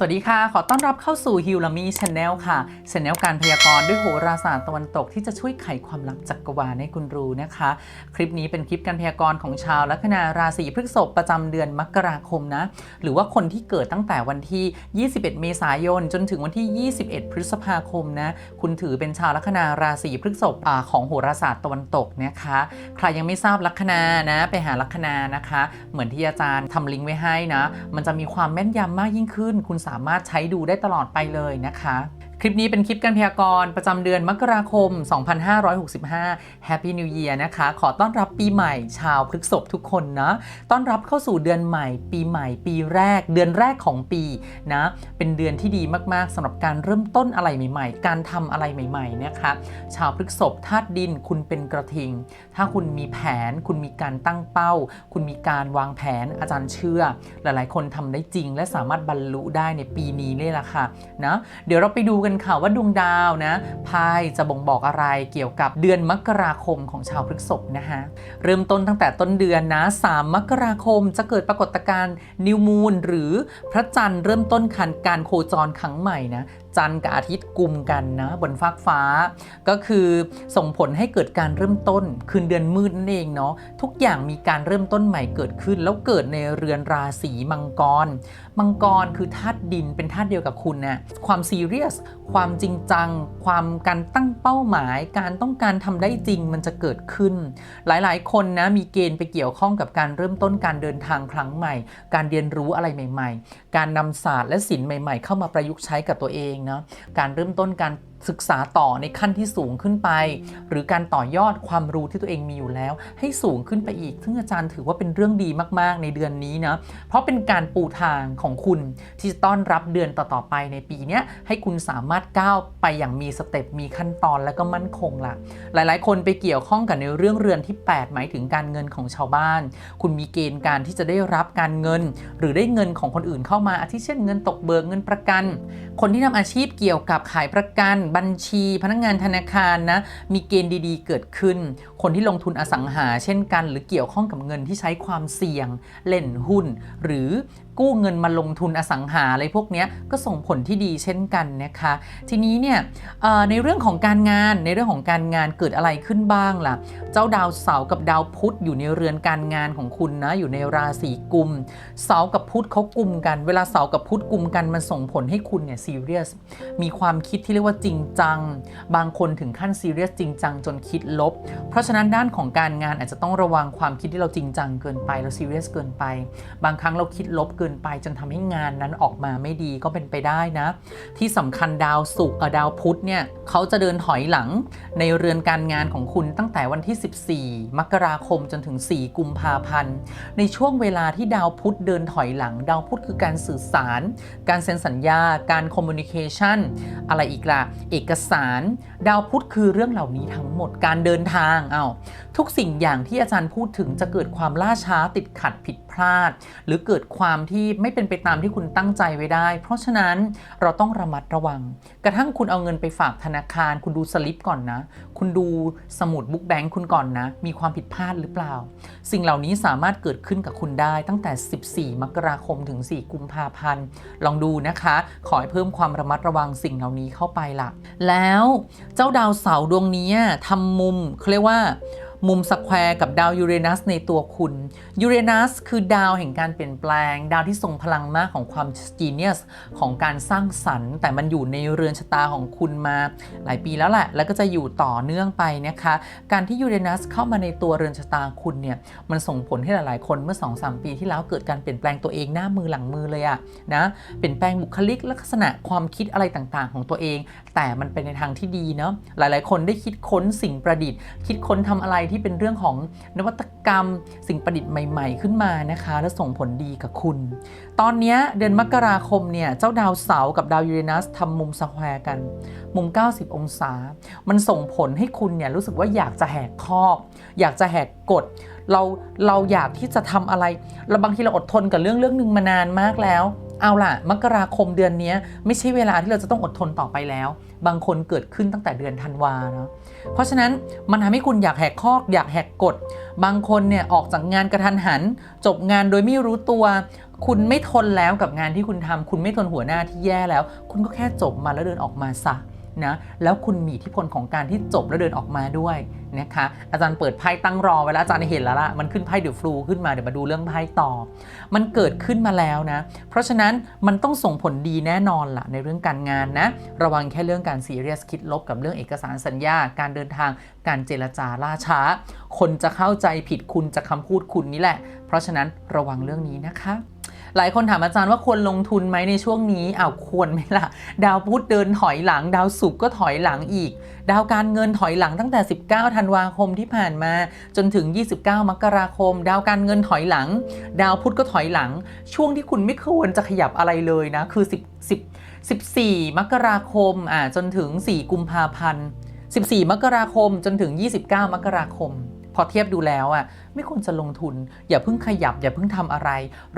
สวัสดีค่ะ ขอต้อนรับเข้าสู่ฮิวลามีช n แนลค่ะช n แนลการพยากรณ์ด้วยโหราศาสตร์ตะวันตกที่จะช่วยไขความลับจักกรวาลให้คุณรู้นะคะ คลิปนี้เป็นคลิปการพยากรณ์ของชาวลัคนาราศีพฤษภประจำเดือนมกราคมนะ หรือว่าคนที่เกิดตั้งแต่วันที่ 21 เมษายน จนถึงวันที่ 21 พฤษภาคมนะ คุณถือเป็นชาวลัคนาราศีพฤษภของโหราศาสตร์ตะวันตกนะคะ ใครยังไม่ทราบลัคนานะ ไปหาลัคนานะคะ เหมือนที่อาจารย์ทำลิงก์ไว้ให้นะ มันจะมีความแม่นยำมากยิ่งขึ้นคุณสามารถใช้ดูได้ตลอดไปเลยนะคะ คลิปนี้เป็นคลิปการพยากรณ์ประจำเดือนมกราคม 2565 Happy New Year นะคะ ขอต้อนรับปีใหม่ชาวพฤกษภทุกคนนะต้อนรับเข้าสู่เดือนใหม่ ปีใหม่ ปีแรก เดือนแรกของปีนะ เป็นเดือนที่ดีมากๆสำหรับการเริ่มต้นอะไรใหม่ ๆ การทำอะไรใหม่ๆนะคะ ชาวพฤกษภธาตุดินคุณเป็นกระทิง ถ้าคุณมีแผน คุณมีการตั้งเป้า คุณมีการวางแผนอาจารย์เชื่อ หลายๆ คนทำได้จริง และสามารถบรรลุได้ในปีนี้เลยล่ะค่ะนะเดี๋ยวเราไปดูกันค่ะว่าดวงดาวนะไพ่จะบ่งบอกอะไรเกี่ยวกับเดือนมกราคมของชาวพฤกษภนะคะเริ่มต้นตั้งแต่ต้นเดือนนะ 3 มกราคมจะเกิดปรากฏการณ์นิวมูนหรือพระจันทร์เริ่มต้นคันการโคจรครั้งใหม่นะจันทร์กับอาทิตย์กลุ่มกันนะบนฟากฟ้า ก็คือส่งผลให้เกิดการเริ่มต้น คืนเดือนมืดนั่นเองเนาะทุกอย่างมีการเริ่มต้นใหม่เกิดขึ้น แล้วเกิดในเรือนราศีมังกร มังกรคือธาตุดินเป็นธาตุเดียวกับคุณนะความซีเรียสความจริงจัง ความการตั้งเป้าหมาย การต้องการทำได้จริงมันจะเกิดขึ้น หลายๆ คนนะมีเกณฑ์ไปเกี่ยวข้องกับการเริ่มต้นการเดินทางครั้งใหม่ การเรียนรู้อะไรใหม่ ๆ การนำศาสตร์และศิลป์ใหม่ ๆ เข้ามาประยุกต์ใช้กับตัวเองเนาะการเริ่มต้นการ ศึกษาต่อในขั้นที่สูงขึ้นไป หรือการต่อยอดความรู้ที่ตัวเองมีอยู่แล้ว ให้สูงขึ้นไปอีก ซึ่งอาจารย์ถือว่าเป็นเรื่องดีมากๆ ในเดือนนี้นะ เพราะเป็นการปูทางของคุณที่จะต้อนรับเดือนต่อๆไปในปีนี้ให้คุณสามารถก้าวไปอย่างมีสเต็ปมีขั้นตอนและก็มั่นคงละหลายๆ คนไปเกี่ยวข้องกับในเรื่องเรือนที่ 8 หมายถึงการเงินของชาวบ้าน คุณมีเกณฑ์การที่จะได้รับการเงิน หรือได้เงินของคนอื่นเข้ามาอาทิเช่นเงินตกเบิกเงินประกัน คนที่ทำอาชีพเกี่ยวกับขายประกันบัญชี พนักงานธนาคารนะมีเกณฑ์ดีๆ เกิดขึ้น คนที่ลงทุนอสังหา เช่นกัน หรือเกี่ยวข้องกับเงินที่ใช้ความเสี่ยง เล่นหุ้น หรือ กู้เงินมาลงทุนอสังหาอะไรพวกนี้ก็ส่งผลที่ดีเช่นกันนะคะ ทีนี้เนี่ยในเรื่องของการงานในเรื่องของการงานเกิดอะไรขึ้นบ้างล่ะ เจ้าดาวเสาร์กับดาวพุธอยู่ในเรือนการงานของคุณนะอยู่ในราศีกุมเสาร์กับพุธเขากุมกัน เวลาเสาร์กับพุธกุมกันมันส่งผลให้คุณเนี่ยซีเรียสมีความคิดที่เรียกว่าจริงจัง บางคนถึงขั้นซีเรียสจริงจังจนคิดลบ เพราะฉะนั้นด้านของการงานอาจจะต้องระวังความคิดที่เราจริงจังเกินไปเราซีเรียสเกินไป บางครั้งเราคิดลบเกินไปจนทำให้งานนั้นออกมาไม่ดีก็เป็นไปได้นะ ที่สำคัญดาวศุกร์เอ่อดาวพุธเนี่ยเขาจะเดินถอยหลังในเรือนการงานของคุณตั้งแต่วันที่ 14 มกราคมจนถึง 4 กุมภาพันธ์ ในช่วงเวลาที่ดาวพุธเดินถอยหลัง ดาวพุธคือการสื่อสาร การเซ็นสัญญา การคอมมูนิเคชันอะไรอีกล่ะ เอกสาร ดาวพุธคือเรื่องเหล่านี้ทั้งหมดการเดินทางเอา้าทุกสิ่งอย่างที่อาจารย์พูดถึงจะเกิดความล่าช้าติดขัดผิด ลาด หรือเกิดความที่ไม่เป็นไปตามที่คุณตั้งใจไว้ได้ เพราะฉะนั้นเราต้องระมัดระวัง กระทั่งคุณเอาเงินไปฝากธนาคาร คุณดูสลิปก่อนนะ คุณดูสมุดบุ๊กแบงค์คุณก่อนนะ มีความผิดพลาดหรือเปล่า สิ่งเหล่านี้สามารถเกิดขึ้นกับคุณได้ตั้งแต่ 14 มกราคมถึง 4 กุมภาพันธ์ ลองดูนะคะ ขอให้เพิ่มความระมัดระวังสิ่งเหล่านี้เข้าไปละแล้วเจ้าดาวเสาร์ดวงนี้ทำมุมเขาเรียกว่า มุมสแควร์กับดาวยูเรนัสในตัวคุณยูเรนัสคือดาวแห่งการเปลี่ยนแปลง ดาวที่ทรงพลังมากของความจีเนียสของการสร้างสรรค์ แต่มันอยู่ในเรือนชะตาของคุณมาหลายปีแล้วแหละ แล้วก็จะอยู่ต่อเนื่องไปนะคะ การที่ยูเรนัสเข้ามาในตัวเรือนชะตาคุณเนี่ยมันส่งผลให้หลาย ๆ คนเมื่อ 2-3 ปีที่แล้วเกิดการเปลี่ยนแปลงตัวเองหน้ามือหลังมือเลยอะนะเปลี่ยนแปลงบุคลิกลักษณะความคิดอะไรต่างๆ ของตัวเอง แต่มันเป็นในทางที่ดีเนาะหลาย ๆ คนได้คิดค้นสิ่งประดิษฐ์ คิดค้นทำอะไรที่เป็นเรื่องของนวัตกรรม สิ่งประดิษฐ์ใหม่ ๆ ขึ้นมานะคะ และส่งผลดีกับคุณ ตอนนี้เดือนมกราคมเนี่ยเจ้าดาวเสาร์กับดาวยูเรนัสทำมุมสแควร์กัน มุม 90 องศา มันส่งผลให้คุณเนี่ยรู้สึกว่าอยากจะแหกข้อกอยากจะแหกกฎเราเราอยากที่จะทำอะไร เราบางทีเราอดทนกับเรื่องเรื่องหนึ่งมานานมากแล้ว เอาล่ะ มกราคมเดือนนี้ไม่ใช่เวลาที่เราจะต้องอดทนต่อไปแล้ว บางคนเกิดขึ้นตั้งแต่เดือนธันวาเนาะ เพราะฉะนั้นมันทำให้คุณอยากแหกคอกอยากแหกกฎ บางคนเนี่ยออกจากงานกระทันหัน จบงานโดยไม่รู้ตัว คุณไม่ทนแล้วกับงานที่คุณทำคุณไม่ทนหัวหน้าที่แย่แล้ว คุณก็แค่จบมาแล้วเดินออกมาซะ นะแล้วคุณมีอิทธิพลของการที่จบแล้วเดินออกมาด้วยนะคะอาจารย์เปิดไพ่ตั้งรอไว้แล้วอาจารย์เห็นแล้วล่ะมันขึ้นไพ่เดี๋ยวฟลูขึ้นมาเดี๋ยวมาดูเรื่องไพ่ต่อ มันเกิดขึ้นมาแล้วนะ เพราะฉะนั้นมันต้องส่งผลดีแน่นอนล่ะในเรื่องการงานนะ ระวังแค่เรื่องการซีเรียสคิดลบกับเรื่องเอกสารสัญญา การเดินทาง การเจรจาล่าช้า คนจะเข้าใจผิดคุณจะคำพูดคุณนี่แหละ เพราะฉะนั้นระวังเรื่องนี้นะคะ หลายคนถามอาจารย์ว่าควรลงทุนไหมในช่วงนี้อ้าวควรไหมล่ะ ดาวพุธเดินถอยหลัง ดาวศุกร์ก็ถอยหลังอีก ดาวการเงินถอยหลังตั้งแต่ 19 ธันวาคมที่ผ่านมา จนถึง 29 มกราคม ดาวการเงินถอยหลัง ดาวพุธก็ถอยหลัง ช่วงที่คุณไม่ควรจะขยับอะไรเลยนะ คือ 10 10 14 มกราคมอ่าจนถึง 4 กุมภาพันธ์ 14 มกราคมจนถึง 29 มกราคม อเทียบดูแล้วอะไม่ควรจะลงทุน อย่าเพิ่งขยับ อย่าเพิ่งทำอะไร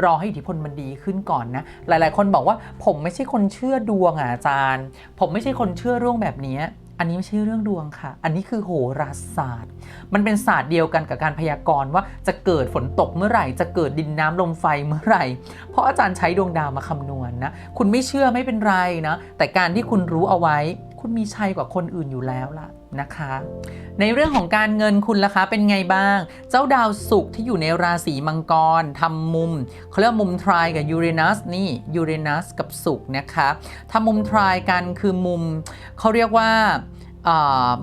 รอให้อิทธิพลมันดีขึ้นก่อนนะ หลาย ๆ คนบอกว่าผมไม่ใช่คนเชื่อดวงอะอาจารย์ ผมไม่ใช่คนเชื่อเรื่องแบบนี้อันนี้ไม่ใช่เรื่องดวงค่ะ อันนี้คือโหราศาสตร์ มันเป็นศาสตร์เดียวกันกับการพยากรณ์ว่าจะเกิดฝนตกเมื่อไหร่ จะเกิดดินน้ำลมไฟเมื่อไหร่ เพราะอาจารย์ใช้ดวงดาวมาคำนวณนะคุณไม่เชื่อไม่เป็นไรนะ แต่การที่คุณรู้เอาไว้ คุณมีชัยกว่าคนอื่นอยู่แล้วล่ะ นะคะ ในเรื่องของการเงินคุณล่ะคะเป็นไงบ้าง เจ้าดาวศุกร์ที่อยู่ในราศีมังกรทำมุมเขาเรียกมุมทรายกับยูเรนัสนี่ยูเรนัสกับศุกร์นะคะทำมุมทรายกันคือมุมเขาเรียกว่า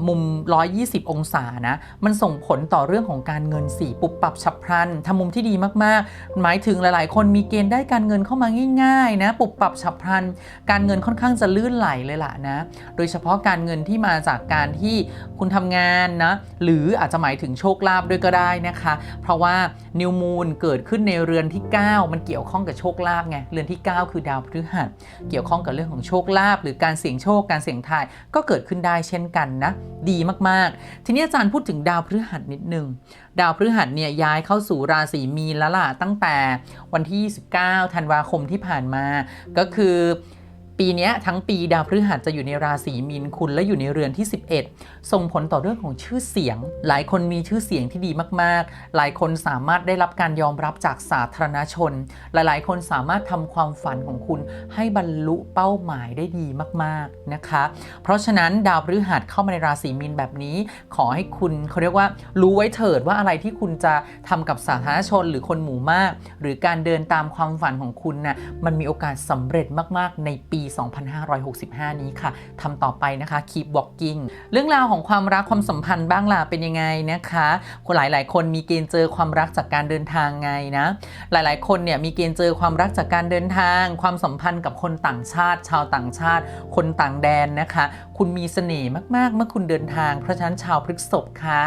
มุม 120 องศานะ มันส่งผลต่อเรื่องของการเงินสีปุบปรับฉับพลันทำมุมที่ดีมากๆ หมายถึงหลายๆ คนมีเกณฑ์ได้การเงินเข้ามาง่ายๆนะ ปุบปรับฉับพลัน การเงินค่อนข้างจะลื่นไหลเลยล่ะนะ โดยเฉพาะการเงินที่มาจากการที่คุณทำงานนะ หรืออาจจะหมายถึงโชคลาภด้วยก็ได้นะคะ เพราะว่านิวมูนเกิดขึ้นในเรือนที่ 9 มันเกี่ยวข้องกับโชคลาภไง เรือนที่ 9 คือดาวพฤหัส เกี่ยวข้องกับเรื่องของโชคลาภหรือการเสี่ยงโชค การเสี่ยงทาย ก็เกิดขึ้นได้เช่นกันนะ ดีมากๆ ทีนี้อาจารย์พูดถึงดาวพฤหัสนิดนึง ดาวพฤหัสเนี่ยย้ายเข้าสู่ราศีมีนแล้วล่ะตั้งแต่วันที่ 29 ธันวาคมที่ผ่านมา ก็คือ ปีนี้ทั้งปีดาวพฤหัสจะอยู่ในราศีมีนคุณและอยู่ในเรือนที่ 11 ส่งผลต่อเรื่องของชื่อเสียง หลายคนมีชื่อเสียงที่ดีมากๆ หลายคนสามารถได้รับการยอมรับจากสาธารณชน หลายๆ คนสามารถทำความฝันของคุณให้บรรลุเป้าหมายได้ดีมากๆนะคะ เพราะฉะนั้นดาวพฤหัสเข้ามาในราศีมีนแบบนี้ ขอให้คุณเขาเรียกว่ารู้ไว้เถิดว่าอะไรที่คุณจะทำกับสาธารณชนหรือคนหมู่มาก หรือการเดินตามความฝันของคุณน่ะมันมีโอกาสสำเร็จมากๆในปี2565 นี้ค่ะทำต่อไปนะคะ keep walking เรื่องราวของความรักความสัมพันธ์บ้างล่ะเป็นยังไงนะคะคนหลาย ๆ คนมีเกณฑ์เจอความรักจากการเดินทางไงนะ หลาย ๆ คนเนี่ยมีเกณฑ์เจอความรักจากการเดินทาง ความสัมพันธ์กับคนต่างชาติ ชาวต่างชาติ คนต่างแดนนะคะ คุณมีเสน่ห์มาก ๆ เมื่อคุณเดินทาง เพราะฉะนั้นชาวพฤษภคะ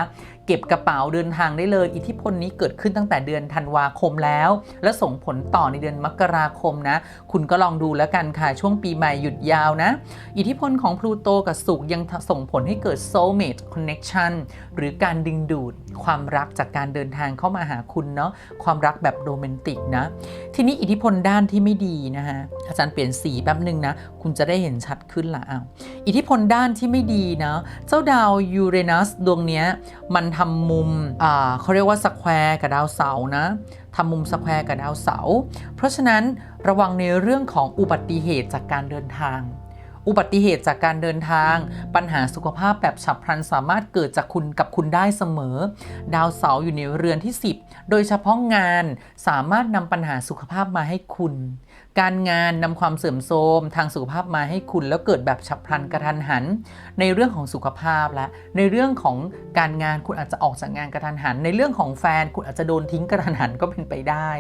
เก็บกระเป๋าเดินทางได้เลย อิทธิพลนี้เกิดขึ้นตั้งแต่เดือนธันวาคมแล้ว และส่งผลต่อในเดือนมกราคมนะ คุณก็ลองดูแล้วกันค่ะ ช่วงปีใหม่หยุดยาวนะ อิทธิพลของพลูโตกับศุกยังส่งผลให้เกิด soulmate connection หรือการดึงดูดความรักจากการเดินทางเข้ามาหาคุณเนาะความรักแบบโรแมนติกนะ ทีนี้อิทธิพลด้านที่ไม่ดีนะฮะอาจารย์เปลี่ยนสีแป๊บหนึ่งนะ คุณจะได้เห็นชัดขึ้นละอ้าวอิทธิพลด้านที่ไม่ดีนะเจ้าดาวยูเรนัสดวงเนี้ยมันททำมุมเขาเรียกว่าสแควร์กับดาวเสาร์นะทำมุมสแควร์กับดาวเสาร์เพราะฉะนั้นระวังในเรื่องของอุบัติเหตุจากการเดินทาง อุบัติเหตุจากการเดินทาง ปัญหาสุขภาพแบบฉับพลันสามารถเกิดจากคุณกับคุณได้เสมอ ดาวเสาร์อยู่ในเรือนที่ 10 โดยเฉพาะงานสามารถนำปัญหาสุขภาพมาให้คุณ การงานนำความเสื่อมโทรมทางสุขภาพมาให้คุณแล้วเกิดแบบฉับพลันกระทันหัน ในเรื่องของสุขภาพและ ในเรื่องของการงานคุณอาจจะออกจากงานกระทันหัน ในเรื่องของแฟนคุณอาจจะโดนทิ้งกระทันหันก็เป็นไปได้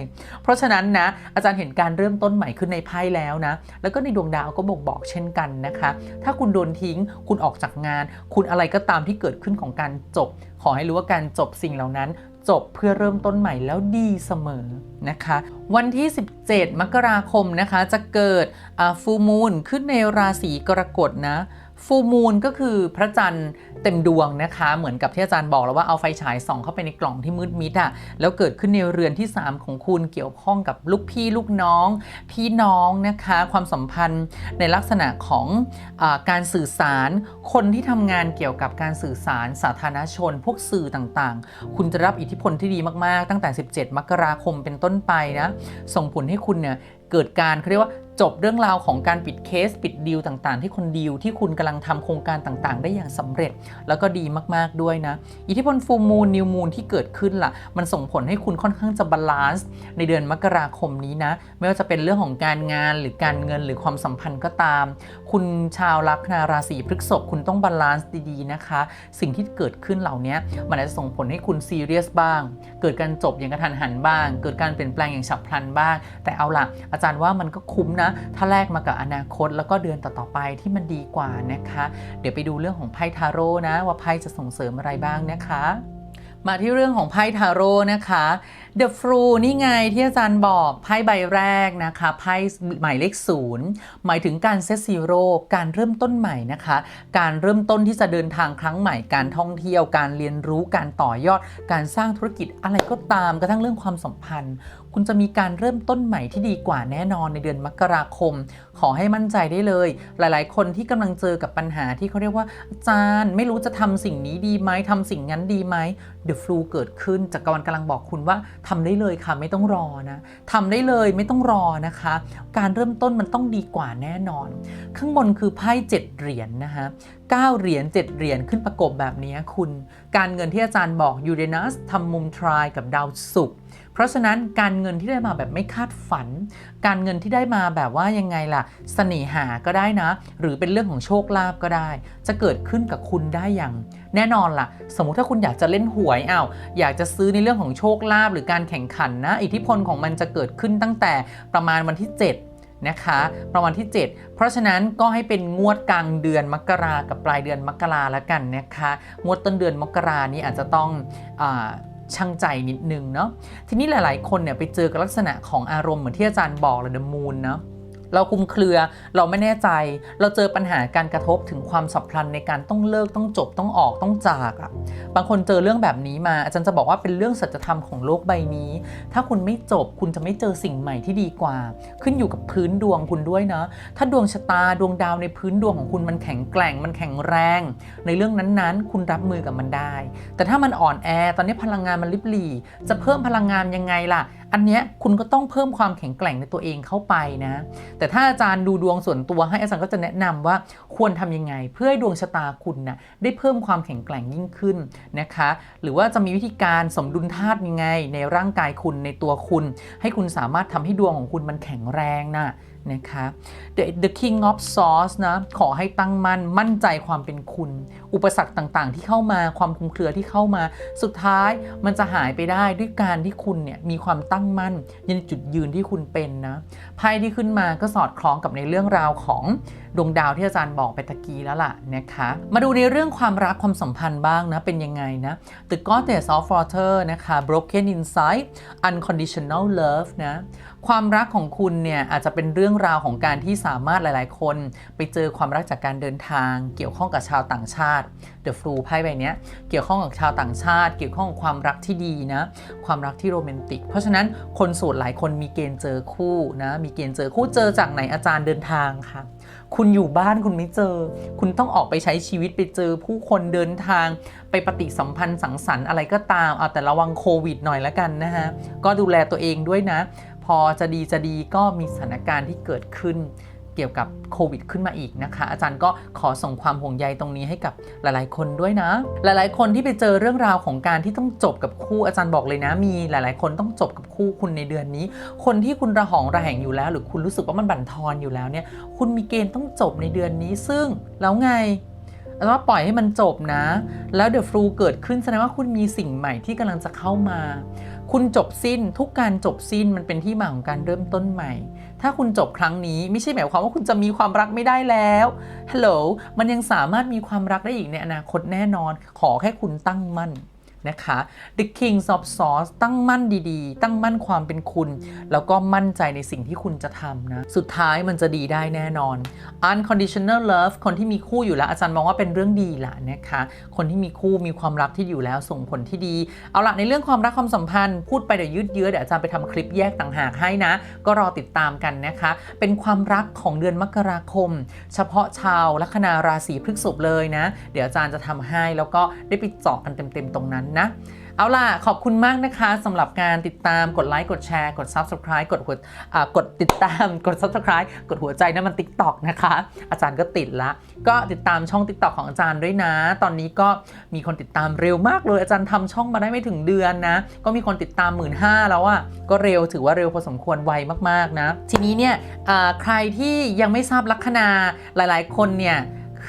เพราะฉะนั้นนะอาจารย์เห็นการเริ่มต้นใหม่ขึ้นในไพ่แล้วนะ แล้วก็ในดวงดาวก็บ่งบอกเช่นกันนะคะ ถ้าคุณโดนทิ้งคุณออกจากงาน คุณอะไรก็ตามที่เกิดขึ้นของการจบ ขอให้รู้ว่าการจบสิ่งเหล่านั้น จบเพื่อเริ่มต้นใหม่แล้วดีเสมอนะคะ วันที่ 17 มกราคมนะคะจะเกิดฟูมูลขึ้นในราศีกรกฎนะ ฟูมูลก็คือพระจันทร์เต็มดวงนะคะ เหมือนกับที่อาจารย์บอกแล้วว่าเอาไฟฉายส่องเข้าไปในกล่องที่มืดมิดอะแล้วเกิดขึ้นในเรือนที่ 3 ของคุณเกี่ยวข้องกับลูกพี่ลูกน้อง พี่น้องนะคะ ความสัมพันธ์ในลักษณะของอการสื่อสาร คนที่ทำงานเกี่ยวกับการสื่อสารสาธารณชน พวกสื่อต่างๆ คุณจะรับอิทธิพลที่ดีมากๆ ตั้งแต่ 17 มกราคมเป็นต้นไปนะส่งผลให้คุณเนี่ยเกิดการเขาเรียกว่า จบเรื่องราวของการปิดเคสปิดดีลต่างๆ ที่คนดีลที่คุณกำลังทำโครงการต่างๆ ได้อย่างสำเร็จ แล้วก็ดีมากๆด้วยนะ อิทธิพลฟูมูลนิวมูลที่เกิดขึ้นล่ะ มันส่งผลให้คุณค่อนข้างจะบาลานซ์ในเดือนมกราคมนี้นะ ไม่ว่าจะเป็นเรื่องของการงานหรือการเงินหรือความสัมพันธ์ก็ตาม คุณชาวลัคนาราศีพฤษภคุณต้องบาลานซ์ดีๆนะคะ สิ่งที่เกิดขึ้นเหล่านี้มันอาจจะส่งผลให้คุณซีเรียสบ้าง เกิดการจบอย่างกระทันหันบ้าง เกิดการเปลี่ยนแปลงอย่างฉับพลันบ้าง แต่เอาล่ะ อาจารย์ว่ามันก็คุ้มนะถ้าแลกมากับอนาคตแล้วก็เดือนต่อๆไปที่มันดีกว่านะคะ เดี๋ยวไปดูเรื่องของไพ่ทาโร่นะ ว่าไพ่จะส่งเสริมอะไรบ้างนะคะ มาที่เรื่องของไพ่ทาโร่นะคะ The Fru นี่ไงที่อาจารย์บอกไพ่ใบแรกนะคะไพ่หมายเลขศูนย์หมายถึงการเซตซีโร่การเริ่มต้นใหม่นะคะ การเริ่มต้นที่จะเดินทางครั้งใหม่การท่องเที่ยว การเรียนรู้การต่อยอด การสร้างธุรกิจอะไรก็ตามกระทั่งเรื่องความสัมพันธ์ คุณจะมีการเริ่มต้นใหม่ที่ดีกว่าแน่นอนในเดือนมกราคม ขอให้มั่นใจได้เลย หลาย ๆ คนที่กำลังเจอกับปัญหาที่เขาเรียกว่าอาจารย์ไม่รู้จะทำสิ่งนี้ดีไหมทำสิ่งนั้นดีไหม The Flu เกิดขึ้นจากกรวาลกำลังบอกคุณว่าทำได้เลยค่ะไม่ต้องรอนะทำได้เลยไม่ต้องรอนะคะ การเริ่มต้นมันต้องดีกว่าแน่นอน ข้างบนคือไพ่เจ็ดเหรียญนนะคะ9เหรียญ7เหรียญขึ้นประกบแบบนี้คุณ การเงินที่อาจารย์บอกยูเรนัสทำมุมทรายกับดาวศุกร์ ราะฉะนั้นการเงินที่ได้มาแบบไม่คาดฝัน การเงินที่ได้มาแบบว่ายังไงล่ะเสน่หาก็ได้นะ หรือเป็นเรื่องของโชคลาภก็ได้ จะเกิดขึ้นกับคุณได้อย่าง แน่นอนล่ะ สมมุติถ้าคุณอยากจะเล่นหวยอ้าวอยากจะซื้อในเรื่องของโชคลาภหรือการแข่งขันนะ อิทธิพลของมันจะเกิดขึ้นตั้งแต่ประมาณวันที่ 7นะคะประมาณที่ 7 เพราะฉะนั้นก็ให้เป็นงวดกลางเดือนมกรากับปลายเดือนมกราแล้วกันนะคะ งวดต้นเดือนมกรานี้อาจจะต้องอ ช่างใจนิดนึงเนาะทีนี้หลาย ๆ คนเนี่ยไปเจอกับลักษณะของอารมณ์เหมือนที่อาจารย์บอกเลยเดมูนเนาะ เราคุมเครือเราไม่แน่ใจ เราเจอปัญหาการกระทบถึงความสัมพันธ์ในการต้องเลิกต้องจบต้องออกต้องจากอะ่ะบางคนเจอเรื่องแบบนี้มา อาจารย์จะบอกว่าเป็นเรื่องสัจธรรมของโลกใบนี้ ถ้าคุณไม่จบคุณจะไม่เจอสิ่งใหม่ที่ดีกว่า ขึ้นอยู่กับพื้นดวงคุณด้วยนะ ถ้าดวงชะตาดวงดาวในพื้นดวงของคุณมันแข็งแกร่งมันแข็งแรง ในเรื่องนั้นๆ คุณรับมือกับมันได้ แต่ถ้ามันอ่อนแอตอนนี้พลังงานมันลิบหลี่จะเพิ่มพลังงานยังไงล่ะ อันเนี้ยคุณก็ต้องเพิ่มความแข็งแกร่งในตัวเองเข้าไปนะ แต่ถ้าอาจารย์ดูดวงส่วนตัวให้อาจารย์ก็จะแนะนำว่าควรทำยังไง เพื่อให้ดวงชะตาคุณนะได้เพิ่มความแข็งแกร่งยิ่งขึ้นนะคะ หรือว่าจะมีวิธีการสมดุลธาตุยังไง ในร่างกายคุณในตัวคุณ ให้คุณสามารถทำให้ดวงของคุณมันแข็งแรงน่ะนะคะ The, The King of Sauce นะ ขอให้ตั้งมั่น มั่นใจความเป็นคุณ อุปสรรคต่างๆ ที่เข้ามาความคลุมเครือที่เข้ามา สุดท้ายมันจะหายไปได้ด้วยการที่คุณเนี่ยมีความตั้งมั่นในจุดยืนที่คุณเป็นนะไพ่ที่ขึ้นมาก็สอดคล้องกับในเรื่องราวของดวงดาวที่อาจารย์บอกไปตะกี้แล้วล่ะนะคะ มาดูในเรื่องความรักความสัมพันธ์บ้างนะ เป็นยังไงนะ The Goddess of Water นะคะ Broken Inside Unconditional Love นะความรักของคุณเนี่ยอาจจะเป็นเรื่องราวของการที่สามารถหลาย ๆ คน ไปเจอความรักจากการเดินทาง เกี่ยวข้องกับชาวต่างชาติ The Flu ไพ่ใบนี้เกี่ยวข้องกับชาวต่างชาติ เกี่ยวข้องกับความรักที่ดีนะความรักที่โรแมนติก เพราะฉะนั้นคนโสดหลายคนมีเกณฑ์เจอคู่นะมีเกณฑ์เจอคู่เจอจากไหนอาจารย์เดินทางค่ะ คุณอยู่บ้านคุณไม่เจอ คุณต้องออกไปใช้ชีวิตไปเจอ ผู้คนเดินทางไปปฏิสัมพันธ์สังสรรค์อะไรก็ตามเอาแต่ระวังโควิดหน่อยละกันนะฮะก็ดูแลตัวเองด้วยนะ พอจะดีจะดีก็มีสถานการณ์ที่เกิดขึ้น เกี่ยวกับโควิด ขึ้นมาอีกนะคะ อาจารย์ก็ขอส่งความห่วงใยตรงนี้ให้กับหลายๆ คนด้วยนะ หลายๆ คนที่ไปเจอเรื่องราวของการที่ต้องจบกับคู่อาจารย์บอกเลยนะ มีหลายๆ คนต้องจบกับคู่คุณในเดือนนี้ คนที่คุณระหองระแหงอยู่แล้ว หรือคุณรู้สึกว่ามันบั่นทอนอยู่แล้วเนี่ย คุณมีเกณฑ์ต้องจบในเดือนนี้ ซึ่งแล้วไงอาจารย์ว่าปล่อยให้มันจบนะ แล้วเด e f ฟลูเกิดขึ้นแสดงว่าคุณมีสิ่งใหม่ที่กำลังจะเข้ามา คุณจบสิ้นทุกการจบสิ้นมันเป็นที่มาของการเริ่มต้นใหม่ ถ้าคุณจบครั้งนี้ไม่ใช่หมายความว่าคุณจะมีความรักไม่ได้แล้วฮัลโหลมันยังสามารถมีความรักได้อีกในอนาคตแน่นอน ขอแค่คุณตั้งมั่น นะคะ The Kings of Swords ตั้งมั่นดีๆ ตั้งมั่นความเป็นคุณ แล้วก็มั่นใจในสิ่งที่คุณจะทำนะ สุดท้ายมันจะดีได้แน่นอน Unconditional Love คนที่มีคู่อยู่แล้ว อาจารย์มองว่าเป็นเรื่องดีละนะคะ คนที่มีคู่มีความรักที่อยู่แล้วส่งผลที่ดี เอาละในเรื่องความรักความสัมพันธ์ พูดไปเดี๋ยวยืดเยื้อเดี๋ยวอาจารย์ไปทำคลิปแยกต่างหากให้นะ ก็รอติดตามกันนะคะ เป็นความรักของเดือนมกราคม เฉพาะชาวลัคนาราศีพฤษภเลยนะ เดี๋ยวอาจารย์จะทำให้แล้วก็ได้ไปเจาะกันเต็มๆตรงนั้นนะ เอาล่ะ ขอบคุณมากนะคะสำหรับการติดตามกดไลค์กดแชร์กด Subscribe กดหัวอ่ากดติดตามกด Subscribe กดหัวใจนะมัน TikTok นะคะ อาจารย์ก็ติดละ ก็ติดตามช่อง TikTok ของอาจารย์ด้วยนะ ตอนนี้ก็มีคนติดตามเร็วมากเลยอาจารย์ทำช่องมาได้ไม่ถึงเดือนนะ ก็มีคนติดตาม1 5ื่นห้าแล้วอะ่ะก็เร็วถือว่าเร็วพอสมควรไวมากๆนะ ทีนี้เนี่ยใครที่ยังไม่ทราบลัคนาหลาย ๆ คนเนี่ย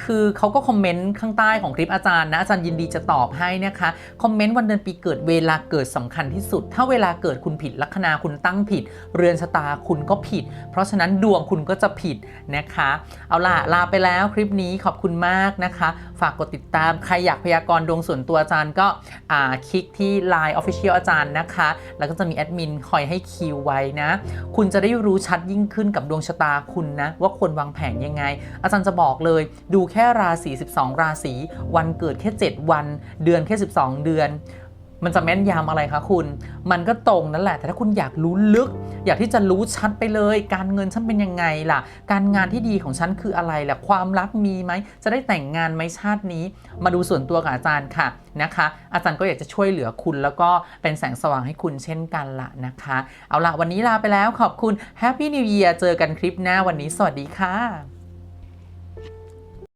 คือเขาก็คอมเมนต์ข้างใต้ของคลิปอาจารย์นะอาจารย์ยินดีจะตอบให้นะคะคอมเมนต์วันเดือนปีเกิดเวลาเกิดสำคัญที่สุด ถ้าเวลาเกิดคุณผิดลัคนาคุณตั้งผิด เรือนชะตาคุณก็ผิด เพราะฉะนั้นดวงคุณก็จะผิดนะคะ เอาล่ะลาไปแล้วคลิปนี้ขอบคุณมากนะคะ ฝากกดติดตามใครอยากพยากรณ์ดวงส่วนตัวอาจารย์ก็อ่าคลิกที่ Line Official อาจารย์นะคะ แล้วก็จะมีแอดมินคอยให้คิวไว้นะ คุณจะได้รู้ชัดยิ่งขึ้นกับดวงชะตาคุณนะ ว่าควรวางแผนยังไง อาจารย์จะบอกเลยดูแค่ราศี 12 ราศีวันเกิดแค่ 7 วัน เดือนแค่ 12 เดือน มันจะแม่นยำอะไรคะคุณ มันก็ตรงนั่นแหละ แต่ถ้าคุณอยากรู้ลึก อยากที่จะรู้ชัดไปเลย การเงินฉันเป็นยังไงล่ะ การงานที่ดีของฉันคืออะไรล่ะ ความรักมีไหม จะได้แต่งงานไหมชาตินี้ มาดูส่วนตัวกับอาจารย์ค่ะนะคะ อาจารย์ก็อยากจะช่วยเหลือคุณ แล้วก็เป็นแสงสว่างให้คุณเช่นกันล่ะนะคะ เอาละวันนี้ลาไปแล้วขอบคุณ Happy New Year เจอกันคลิปหน้าวันนี้สวัสดีค่ะ